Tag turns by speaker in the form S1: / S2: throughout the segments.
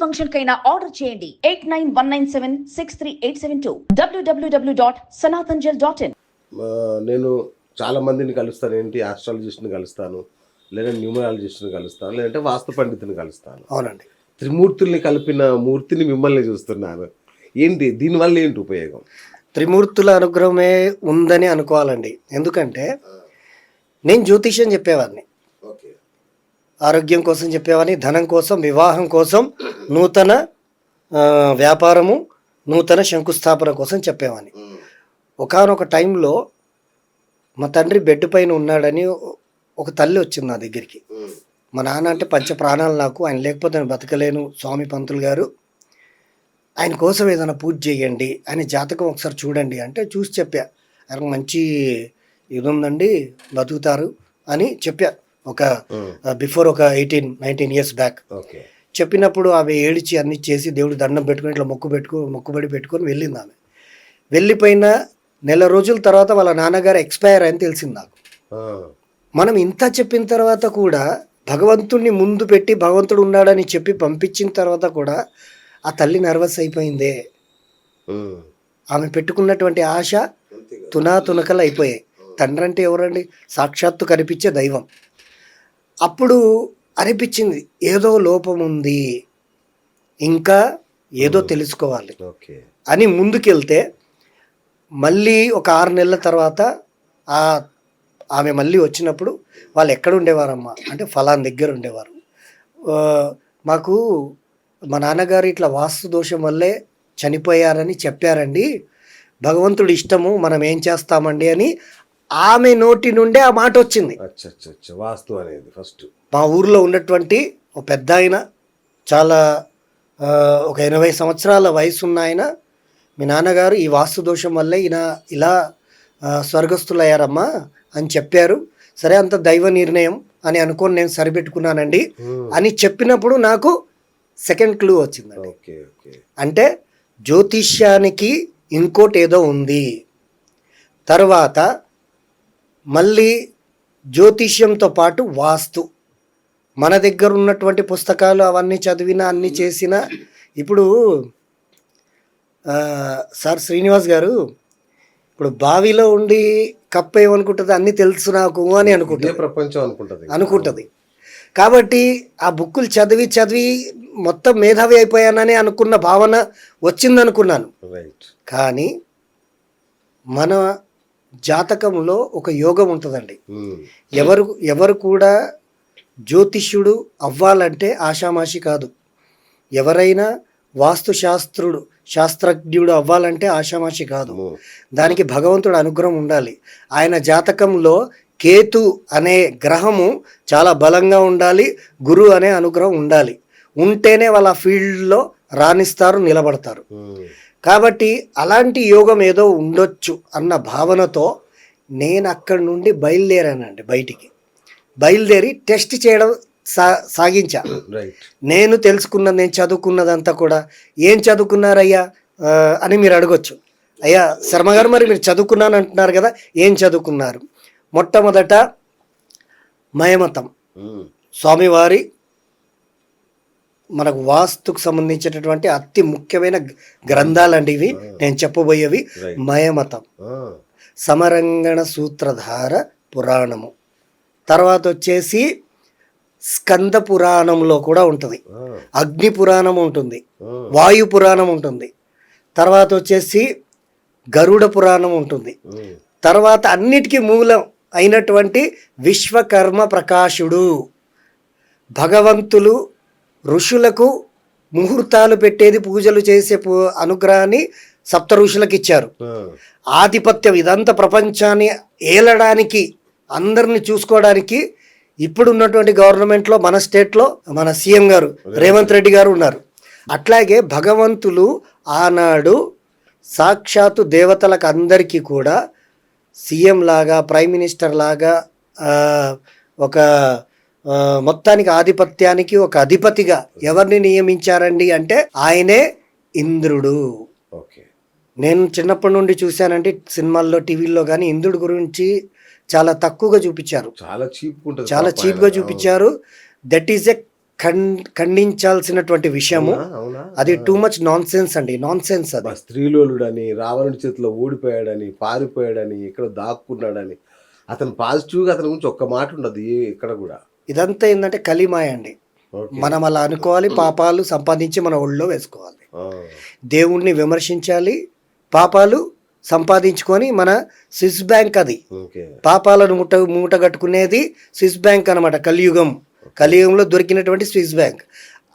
S1: Function కైనా order చేయండి. Eight nine one nine seven six three eight seven two. W W W dot Sanatanjal dot in.
S2: నేను చాలా మందిని కలుస్తాను. ఏంటి? ఆస్ట్రాలజిస్ట్ని కలుస్తాను. లేదా న్యూమరాలజిస్ట్ని కలుస్తాను. లేదంటే వాస్తు పండితుని కలుస్తాను.
S3: అవునండి.
S2: త్రిమూర్తుల్ని కలిపిన మూర్తిని మిమ్మల్ని చూస్తున్నాను. ఏంటి? దీనివల్ల ఏంటి ఉపయోగం?
S3: త్రిమూర్తుల అనుగ్రహమే ఉందని అనుకోవాలండి. ఎందుకంటే నేను జ్యోతిష్యం చెప్పేవాడిని. ఆరోగ్యం కోసం చెప్పేవాడిని ధనం కోసం వివాహం కోసం నూతన వ్యాపారము నూతన శంకుస్థాపన కోసం చెప్పేవాడిని ఒకానొక టైంలో మా తండ్రి బెడ్ పైన ఉన్నాడని ఒక తల్లి వచ్చింది నా దగ్గరికి. మా నాన్న అంటే పంచ ప్రాణాలు నాకు ఆయన లేకపోతే నేను బతకలేను స్వామి పంతులు గారు. ఆయన కోసం ఏదైనా పూజ చేయండి ఆయన జాతకం ఒకసారి చూడండి అంటే చూసి చెప్పా. ఆయన మంచి ఇది ఉందండి బతుకుతారు అని చెప్పా. ఒక బిఫోర్ ఒక eighteen nineteen years back
S2: okay
S3: చెప్పినప్పుడు ఆమె ఏడిచి అన్ని చేసి దేవుడు దండం పెట్టుకుని ఇట్లా మొక్కు పెట్టుకో మొక్కుబడి పెట్టుకొని వెళ్ళింది ఆమె. వెళ్ళిపోయిన నెల రోజుల తర్వాత వాళ్ళ నాన్నగారు ఎక్స్పైర్ అని తెలిసింది నాకు.
S2: ఆ,
S3: మనం ఇంత చెప్పిన తర్వాత కూడా భగవంతుణ్ణి ముందు పెట్టి భగవంతుడు ఉన్నాడని చెప్పి పంపించిన తర్వాత కూడా ఆ తల్లి నర్వస్ అయిపోయిందే.
S2: ఉమ్.
S3: ఆమె పెట్టుకున్నటువంటి ఆశ తునా తునకలు అయిపోయాయి. తండ్రి అంటే ఎవరండి? సాక్షాత్తు కనిపించే దైవం. అప్పుడు అనిపించింది ఏదో లోపం ఉంది. ఇంకా ఏదో తెలుసుకోవాలి.
S2: ఓకే.
S3: అని ముందుకెళ్తే మళ్ళీ ఒక ఆరు నెలల తర్వాత ఆ ఆమె మళ్ళీ వచ్చినప్పుడు వాళ్ళు ఎక్కడ ఉండేవారమ్మా? అంటే ఫలాన్ దగ్గర ఉండేవారు. మాకు మా నాన్నగారు ఇట్లా వాస్తు దోషం వల్లే చనిపోయారని చెప్పారండి. భగవంతుడి ఇష్టము మనం ఏం చేస్తామండి అని ఆమె నోటి నుండే ఆ మాట వచ్చింది.
S2: వాస్తు అనేది ఫస్ట్.
S3: మా ఊర్లో ఉన్నటువంటి ఒక పెద్ద ఆయన చాలా ఒక ఎనభై సంవత్సరాల వయసు ఉన్న ఆయన మీ నాన్నగారు ఈ వాస్తు దోషం వల్లే ఈయన ఇలా స్వర్గస్థులయ్యారమ్మా అని చెప్పారు. సరే అంత దైవ నిర్ణయం అని అనుకొని నేను సరిపెట్టుకున్నానండి. అని చెప్పినప్పుడు నాకు సెకండ్ క్లూ వచ్చిందండి.
S2: Okay okay.
S3: అంటే జ్యోతిష్యానికి ఇంకోటి ఏదో ఉంది. తర్వాత మళ్ళీ జ్యోతిష్యంతో పాటు వాస్తు. మన దగ్గర ఉన్నటువంటి పుస్తకాలు అవన్నీ చదివినా అన్నీ చేసినా ఇప్పుడు సార్ శ్రీనివాస్ గారు ఇప్పుడు బావిలో ఉండి కప్ప ఏమనుకుంటుంది? అన్నీ తెలుసు నాకు అని అనుకుంటుంది.
S2: ప్రపంచం అనుకుంటది.
S3: అనుకుంటుంది. కాబట్టి ఆ బుక్కులు చదివి చదివి మొత్తం మేధావి అయిపోయానని అనుకున్న భావన వచ్చిందనుకున్నాను. కానీ మన జాతకంలో ఒక యోగం ఉంటుందండి. ఎవరు ఎవరు కూడా జ్యోతిష్యుడు అవ్వాలంటే ఆషామాషి కాదు ఎవరైనా వాస్తు శాస్త్రుడు శాస్త్రజ్ఞుడు అవ్వాలంటే ఆషామాషి కాదు. దానికి భగవంతుడు అనుగ్రహం ఉండాలి ఆయన జాతకంలో కేతు అనే గ్రహము చాలా బలంగా ఉండాలి గురు అనే అనుగ్రహం ఉండాలి ఉంటేనే వాళ్ళ ఫీల్డ్లో రాణిస్తారు నిలబడతారు. కాబట్టి అలాంటి యోగం ఏదో ఉండొచ్చు అన్న భావనతో నేను అక్కడి నుండి బయలుదేరానండి బయటికి. బయలుదేరి టెస్ట్ చేయడం సా సాగించా. నేను తెలుసుకున్నది నేను చదువుకున్నదంతా కూడా ఏం చదువుకున్నారయ్యా? అని మీరు అడగొచ్చు. అయ్యా శర్మ గారు మరి మీరు చదువుకున్నాను అంటున్నారు కదా ఏం చదువుకున్నారు? మొట్టమొదట మయమతం. స్వామివారి మనకు వాస్తుకు సంబంధించినటువంటి అతి ముఖ్యమైన గ్రంథాలండి ఇవి. నేను చెప్పబోయేవి. మయమతం. సమరంగణ సూత్రధార పురాణము. తర్వాత వచ్చేసి స్కంద పురాణంలో కూడా ఉంటుంది. అగ్ని పురాణం ఉంటుంది. వాయు పురాణం ఉంటుంది. తర్వాత వచ్చేసి గరుడ పురాణం ఉంటుంది. తర్వాత అన్నిటికీ మూలం అయినటువంటి విశ్వకర్మ ప్రకాశుడు. భగవంతులు ఋషులకు ముహూర్తాలు పెట్టేది పూజలు చేసే అనుగ్రహాన్ని సప్త ఋషులకు ఇచ్చారు. ఆధిపత్యం ఇదంతా ప్రపంచాన్ని ఏలడానికి అందరిని చూసుకోవడానికి ఇప్పుడు ఉన్నటువంటి గవర్నమెంట్లో మన స్టేట్లో మన సీఎం గారు రేవంత్ రెడ్డి గారు ఉన్నారు. అట్లాగే భగవంతులు ఆనాడు సాక్షాత్తు దేవతలకు అందరికీ కూడా సీఎం లాగా ప్రైమ్ మినిస్టర్ లాగా ఒక మొత్తానికి ఆధిపత్యానికి ఒక అధిపతిగా ఎవరిని నియమించారండి అంటే ఆయనే ఇంద్రుడు.
S2: ఓకే.
S3: నేను చిన్నప్పటి నుండి చూశానంటే సినిమాల్లో టీవీల్లో కానీ ఇంద్రుడి గురించి చాలా తక్కువగా చూపించారు.
S2: చాలా చీప్
S3: చాలా చీప్గా. చూపించారు. దట్ ఈస్ ఎ ఖండించాల్సినటువంటి విషయము. అది టూ మచ్ నాన్ సెన్స్ అండి. నాన్ సెన్స్ అది
S2: స్త్రీలోలుడని రావణుడి చేతిలో ఓడిపోయాడని పారిపోయాడని ఇక్కడ దాక్కున్నాడని. అతను పాజిటివ్గా అతని గురించి ఒక్క మాట ఉండదు ఇక్కడ కూడా.
S3: ఇదంతా ఏంటంటే కలిమాయ అండి. మనం అలా అనుకోవాలి పాపాలు సంపాదించి మన ఒళ్ళో వేసుకోవాలి. దేవుణ్ణి విమర్శించాలి పాపాలు సంపాదించుకొని మన స్విస్ బ్యాంక్ అది. పాపాలను మూట మూట కట్టుకునేది స్విస్ బ్యాంక్ అనమాట కలియుగం. కలియుగంలో దొరికినటువంటి స్విస్ బ్యాంక్.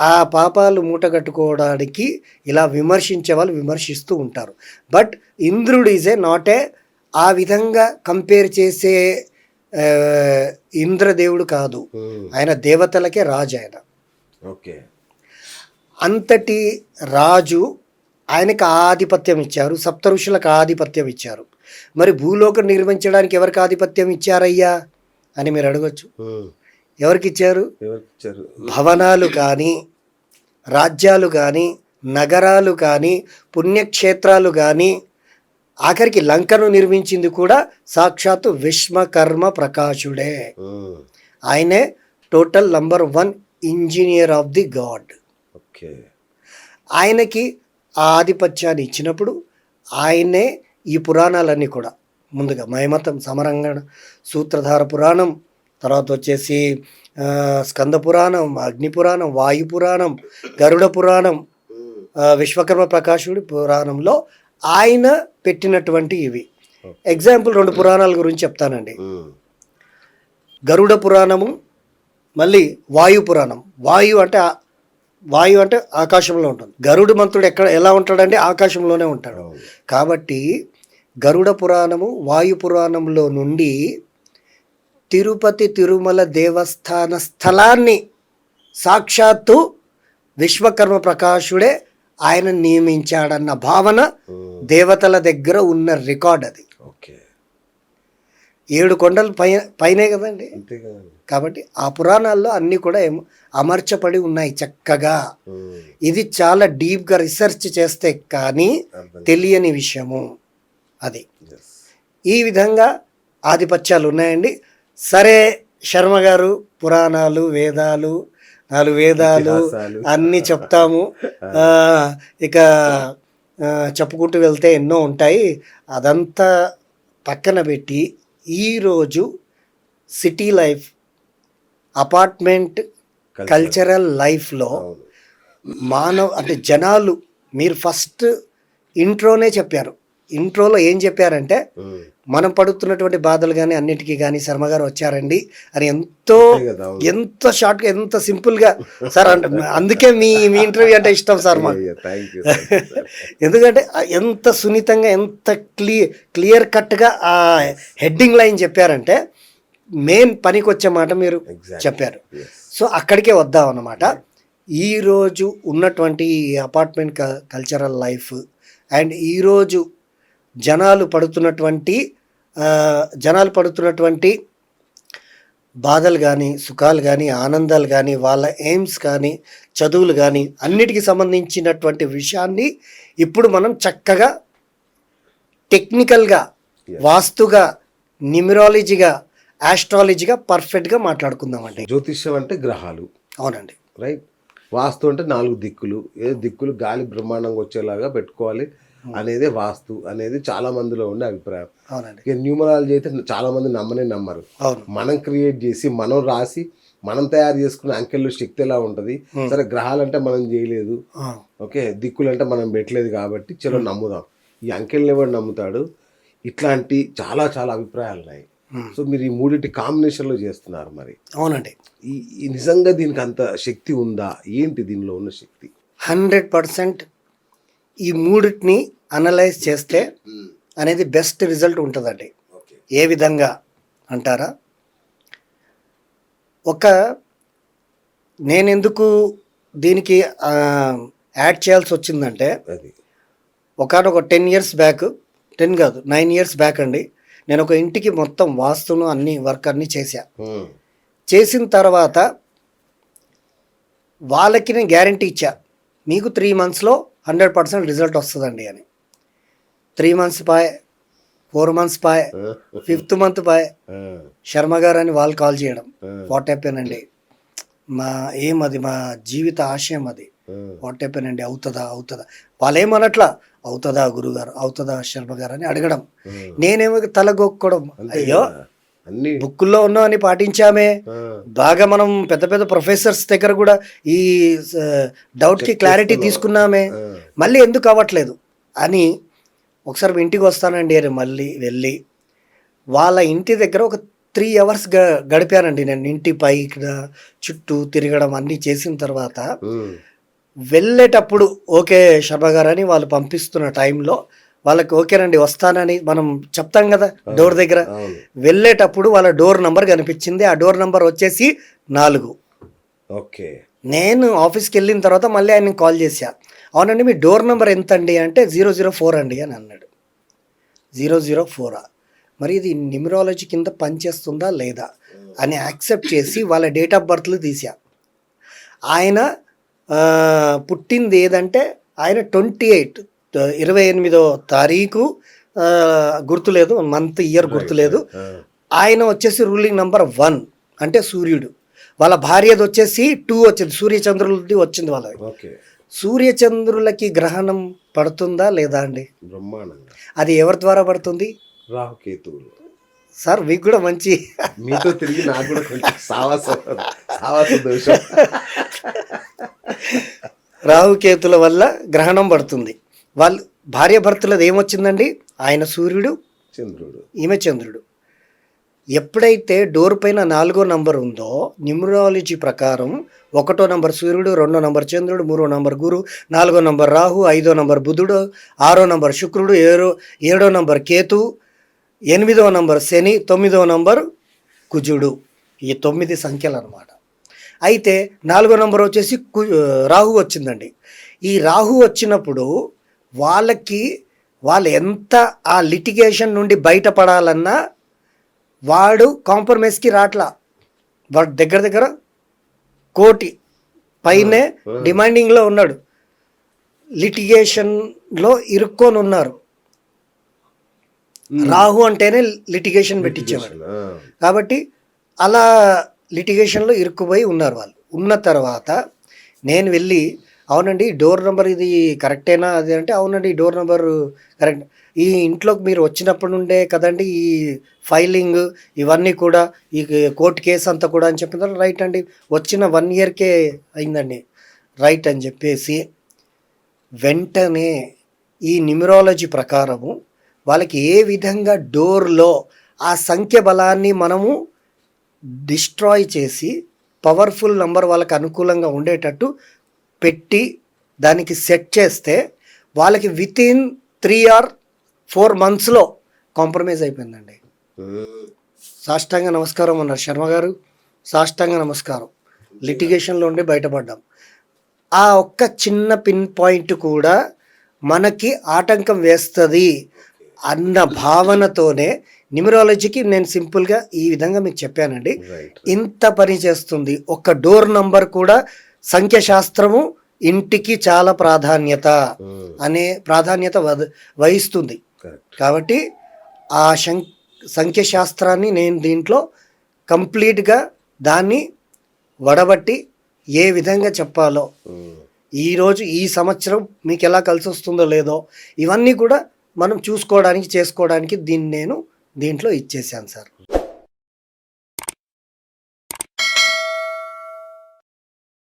S3: ఆ పాపాలు మూట కట్టుకోవడానికి ఇలా విమర్శించే వాళ్ళు విమర్శిస్తూ ఉంటారు. బట్ ఇంద్రుడు ఈజ్ ఏ నాట్ ఏ ఆ విధంగా కంపేర్ చేసే ఇంద్రదేవుడు కాదు. ఆయన దేవతలకే రాజు ఆయన.
S2: ఓకే.
S3: అంతటి రాజు ఆయనకు ఆధిపత్యం ఇచ్చారు. సప్త ఋషులకు ఆధిపత్యం ఇచ్చారు. మరి భూలోకం నిర్మించడానికి ఎవరికి ఆధిపత్యం ఇచ్చారయ్యా అని మీరు అడగొచ్చు. ఎవరికి ఇచ్చారు భవనాలు కానీ రాజ్యాలు కానీ నగరాలు కానీ పుణ్యక్షేత్రాలు కానీ ఆఖరికి లంకను నిర్మించింది కూడా సాక్షాత్తు విశ్వకర్మ ప్రకాశుడే. ఆయనే total number one engineer of the god.
S2: Okay.
S3: ఆయనకి ఆ ఆధిపత్యాన్ని ఇచ్చినప్పుడు ఆయనే ఈ పురాణాలన్నీ కూడా ముందుగా మయమతం సమరంగణ సూత్రధార పురాణం తర్వాత వచ్చేసి స్కంద పురాణం అగ్ని పురాణం వాయు పురాణం గరుడ పురాణం విశ్వకర్మ ప్రకాశుడి పురాణంలో ఆయన పెట్టినటువంటి ఇవి. ఎగ్జాంపుల్ రెండు పురాణాల గురించి చెప్తానండి. గరుడ పురాణము మళ్ళీ వాయు పురాణం. వాయు అంటే వాయు అంటే ఆకాశంలో ఉంటుంది. గరుడు మంత్రుడు ఎక్కడ ఎలా ఉంటాడంటే ఆకాశంలోనే ఉంటాడు. కాబట్టి గరుడ పురాణము వాయు పురాణంలో నుండి తిరుపతి తిరుమల దేవస్థాన స్థలాన్ని సాక్షాత్తు విశ్వకర్మ ప్రకాశుడే ఆయన నియమించాడన్న భావన దేవతల దగ్గర ఉన్న రికార్డ్ అది.
S2: ఓకే.
S3: ఏడు కొండలు పై పైనే కదండి? కాబట్టి ఆ పురాణాల్లో అన్నీ కూడా ఏమో అమర్చబడి ఉన్నాయి చక్కగా. ఇది చాలా డీప్గా రీసెర్చ్ చేస్తే కానీ తెలియని విషయము అది. ఈ విధంగా ఆధిపత్యాలు ఉన్నాయండి. సరే శర్మ గారు పురాణాలు వేదాలు నాలుగు వేదాలు. అన్నీ చెప్తాము ఇక చెప్పుకుంటూ వెళ్తే ఎన్నో ఉంటాయి అదంతా పక్కన పెట్టి ఈరోజు సిటీ లైఫ్ అపార్ట్మెంట్. కల్చరల్ లైఫ్లో మానవ అంటే జనాలు మీరు ఫస్ట్ ఇంట్రోనే చెప్పారు ఇంట్రోలో ఏం చెప్పారంటే మనం పడుతున్నటువంటి బాధలు కానీ అన్నిటికీ కానీ శర్మ గారు వచ్చారండి అని ఎంతో. ఎంత షార్ట్గా ఎంత సింపుల్గా సార్ అంటే అందుకే మీ మీ ఇంటర్వ్యూ అంటే ఇష్టం సార్ మాకు. ఎందుకంటే ఎంత సున్నితంగా ఎంత క్లియర్ క్లియర్ కట్గా ఆ హెడ్డింగ్ లైన్ చెప్పారంటే మెయిన్ పనికి వచ్చే మాట మీరు. చెప్పారు. సో అక్కడికే వద్దాం అన్నమాట ఈరోజు ఉన్నటువంటి అపార్ట్మెంట్ కల్చరల్ లైఫ్ అండ్ ఈరోజు జనాలు పడుతున్నటువంటి జనాలు పడుతున్నటువంటి బాధలు కానీ సుఖాలు కానీ ఆనందాలు కానీ వాళ్ళ ఎయిమ్స్ కానీ చదువులు కానీ అన్నిటికీ సంబంధించినటువంటి విషయాన్ని ఇప్పుడు మనం చక్కగా టెక్నికల్గా వాస్తుగా న్యూమరాలజీగా ఆస్ట్రాలజీగా పర్ఫెక్ట్గా మాట్లాడుకుందామండి.
S2: జ్యోతిష్యం అంటే గ్రహాలు.
S3: అవునండి.
S2: రైట్ వాస్తు అంటే నాలుగు దిక్కులు. ఏ దిక్కులు గాలి బ్రహ్మాండంగా వచ్చేలాగా పెట్టుకోవాలి. అనేదే వాస్తు అనేది చాలా మందిలో ఉండే అభిప్రాయం. ఇక న్యూమరాలజీ అయితే చాలా మంది నమ్మనే నమ్మరు. మనం క్రియేట్ చేసి మనం రాసి మనం తయారు చేసుకున్న అంకెల్లో శక్తి ఎలా ఉంటుంది సరే గ్రహాలంటే మనం చేయలేదు. ఓకే దిక్కులంటే మనం పెట్టలేదు కాబట్టి చలో నమ్ముదాం. ఈ అంకెల్ని ఎవడు నమ్ముతాడు? ఇట్లాంటి చాలా చాలా అభిప్రాయాలు ఉన్నాయి.
S3: Hmm.
S2: సో మీరు ఈ మూడింటి కాంబినేషన్లో చేస్తున్నారు మరి.
S3: అవునండి.
S2: ఈ నిజంగా దీనికి అంత శక్తి ఉందా? ఏంటి దీనిలో ఉన్న శక్తి?
S3: హండ్రెడ్ పర్సెంట్ ఈ మూడిటిని అనలైజ్ చేస్తే అనేది బెస్ట్ రిజల్ట్ ఉంటుందండి. ఏ విధంగా అంటారా? ఒక నేనెందుకు దీనికి యాడ్ చేయాల్సి వచ్చిందంటే ఒకనొక టెన్ ఇయర్స్ బ్యాక్ టెన్ కాదు నైన్ ఇయర్స్ బ్యాక్ అండి. నేను ఒక ఇంటికి మొత్తం వాస్తును అన్ని వర్క్ అన్ని చేశా.
S2: Hmm.
S3: చేసిన తర్వాత వాళ్ళకి నేను గ్యారంటీ ఇచ్చా. మీకు త్రీ మంత్స్లో హండ్రెడ్ పర్సెంట్ రిజల్ట్ వస్తుందండి అని. త్రీ మంత్స్ పాయ్ ఫోర్ మంత్స్ పాయ్ ఫిఫ్త్ మంత్ పాయ్. శర్మ గారు అని వాళ్ళు కాల్ చేయడం. వాట్ అయిపోయానండి మా ఏమది మా జీవిత ఆశయం అది. వాట్ అండి? అవుతుందా? అవుతుందా? వాళ్ళు ఏమనట్లా అవుతుందా గురుగారు? అవుతుందా శర్మ గారు అని అడగడం. నేనేమో తలగొక్కడం. అయ్యో.
S2: అన్ని.
S3: బుక్కుల్లో ఉన్నామని పాటించామే. బాగా మనం పెద్ద పెద్ద ప్రొఫెసర్స్ దగ్గర కూడా ఈ డౌట్కి క్లారిటీ తీసుకున్నామే. మళ్ళీ ఎందుకు అవ్వట్లేదు? అని ఒకసారి ఇంటికి వస్తానండి అని మళ్ళీ వెళ్ళి. వాళ్ళ ఇంటి దగ్గర ఒక త్రీ అవర్స్ గ గడిపానండి నేను. ఇంటి పైకి చుట్టూ తిరగడం అన్నీ చేసిన తర్వాత. వెళ్ళేటప్పుడు ఓకే శర్మ గారు అని వాళ్ళు పంపిస్తున్న టైంలో వాళ్ళకి ఓకేనండి వస్తానని మనం చెప్తాం కదా డోర్ దగ్గర. వెళ్ళేటప్పుడు వాళ్ళ డోర్ నంబర్ కనిపించింది. ఆ డోర్ నంబర్ వచ్చేసి నాలుగు.
S2: ఓకే.
S3: నేను ఆఫీస్కి వెళ్ళిన తర్వాత మళ్ళీ ఆయన కాల్ చేశా. అవునండి మీ డోర్ నెంబర్ ఎంత అండి అంటే జీరో జీరో ఫోర్ అండి అని అన్నాడు. జీరో జీరో ఫోరా మరి ఇది న్యూమరాలజీ కింద పనిచేస్తుందా లేదా అని యాక్సెప్ట్ చేసి వాళ్ళ డేట్ ఆఫ్ బర్త్లు తీసా ఆయన పుట్టింది ఏదంటే ఆయన ట్వంటీ ఎయిట్. ఇరవై ఎనిమిదో తారీఖు గుర్తులేదు మంత్ ఇయర్ గుర్తులేదు. ఆయన వచ్చేసి రూలింగ్ నంబర్ వన్ అంటే సూర్యుడు. వాళ్ళ భార్యది వచ్చేసి టూ వచ్చింది సూర్యచంద్రులది వచ్చింది వాళ్ళది.
S2: ఓకే.
S3: సూర్యచంద్రులకి గ్రహణం పడుతుందా లేదా అండి?
S2: బ్రహ్మాండంగా.
S3: అది ఎవరి ద్వారా పడుతుంది?
S2: రాహుకేతువులు
S3: సార్ మీకు కూడా మంచి
S2: మీతో తిరిగి నాకు కూడా కొంచెం సావాస సావాస దోషం
S3: రాహుకేతుల వల్ల గ్రహణం పడుతుంది. వాళ్ళు భార్య భర్తలది ఏమొచ్చిందండి? ఆయన సూర్యుడు
S2: చంద్రుడు.
S3: ఈమె చంద్రుడు. ఎప్పుడైతే డోర్ పైన నాలుగో నంబర్ ఉందో న్యూమరాలజీ ప్రకారం ఒకటో నంబర్ సూర్యుడు రెండో నంబర్ చంద్రుడు మూడో నంబర్ గురు నాలుగో నంబర్ రాహు ఐదో నంబర్ బుధుడు ఆరో నంబర్ శుక్రుడు ఏడో ఏడో నంబర్ కేతు ఎనిమిదో నంబర్ శని తొమ్మిదో నంబర్ కుజుడు. ఈ తొమ్మిది సంఖ్యలు అనమాట అయితే నాలుగో నంబర్ వచ్చేసి కు రాహు వచ్చిందండి. ఈ రాహు వచ్చినప్పుడు వాళ్ళకి వాళ్ళు ఎంత ఆ లిటిగేషన్ నుండి బయటపడాలన్నా వాడు కాంప్రమైజ్కి రాట్లా. వాడు దగ్గర దగ్గర కోటి పైనే డిమాండింగ్లో ఉన్నాడు. లిటిగేషన్లో ఇరుక్కొని ఉన్నారు రాహు అంటేనే లిటిగేషన్ పెట్టించేవాడు.
S2: ఆ,
S3: కాబట్టి అలా లిటిగేషన్లో ఇరుక్కుపోయి ఉన్నారు వాళ్ళు. ఉన్న తర్వాత నేను వెళ్ళి అవునండి డోర్ నెంబర్ ఇది కరెక్టేనా? అది అంటే అవునండి డోర్ నెంబర్ కరెక్ట్. ఈ ఇంట్లోకి మీరు వచ్చినప్పటి నుండే కదండి ఈ ఫైలింగ్ ఇవన్నీ కూడా ఈ కోర్టు కేసు అంతా కూడా అని చెప్పిన తర్వాత రైట్ అండి వచ్చిన వన్ ఇయర్కే అయిందండి రైట్ అని చెప్పేసి వెంటనే ఈ న్యూమరాలజీ ప్రకారము వాళ్ళకి ఏ విధంగా డోర్లో ఆ సంఖ్య బలాన్ని మనము డిస్ట్రాయ్ చేసి పవర్ఫుల్ నంబర్ వాళ్ళకి అనుకూలంగా ఉండేటట్టు పెట్టి దానికి సెట్ చేస్తే వాళ్ళకి with in three or four మంత్స్లో కాంప్రమైజ్ అయిపోయిందండి. సాష్టాంగ నమస్కారం అన్నారు శర్మ గారు. సాష్టాంగ నమస్కారం. లిటిగేషన్లో ఉండి బయటపడ్డాం. ఆ ఒక్క చిన్న పిన్ పాయింట్ కూడా మనకి ఆటంకం వేస్తుంది అన్న భావనతోనే న్యూమరాలజీకి నేను సింపుల్గా ఈ విధంగా మీకు చెప్పానండి. ఇంత పని చేస్తుంది. ఒక డోర్ నంబర్ కూడా సంఖ్యశాస్త్రము ఇంటికి చాలా ప్రాధాన్యత
S2: ఉమ్,
S3: అనే ప్రాధాన్యత వహిస్తుంది. కాబట్టి ఆ శం సంఖ్యశాస్త్రాన్ని నేను దీంట్లో కంప్లీట్గా దాన్ని వడబట్టి ఏ విధంగా చెప్పాలో
S2: ఉమ్,
S3: ఈరోజు ఈ సంవత్సరం మీకు ఎలా కలిసి వస్తుందో లేదో ఇవన్నీ కూడా మనం చూసుకోవడానికి చేసుకోవడానికి దీన్ని నేను దీంట్లో ఇచ్చేసాను సార్.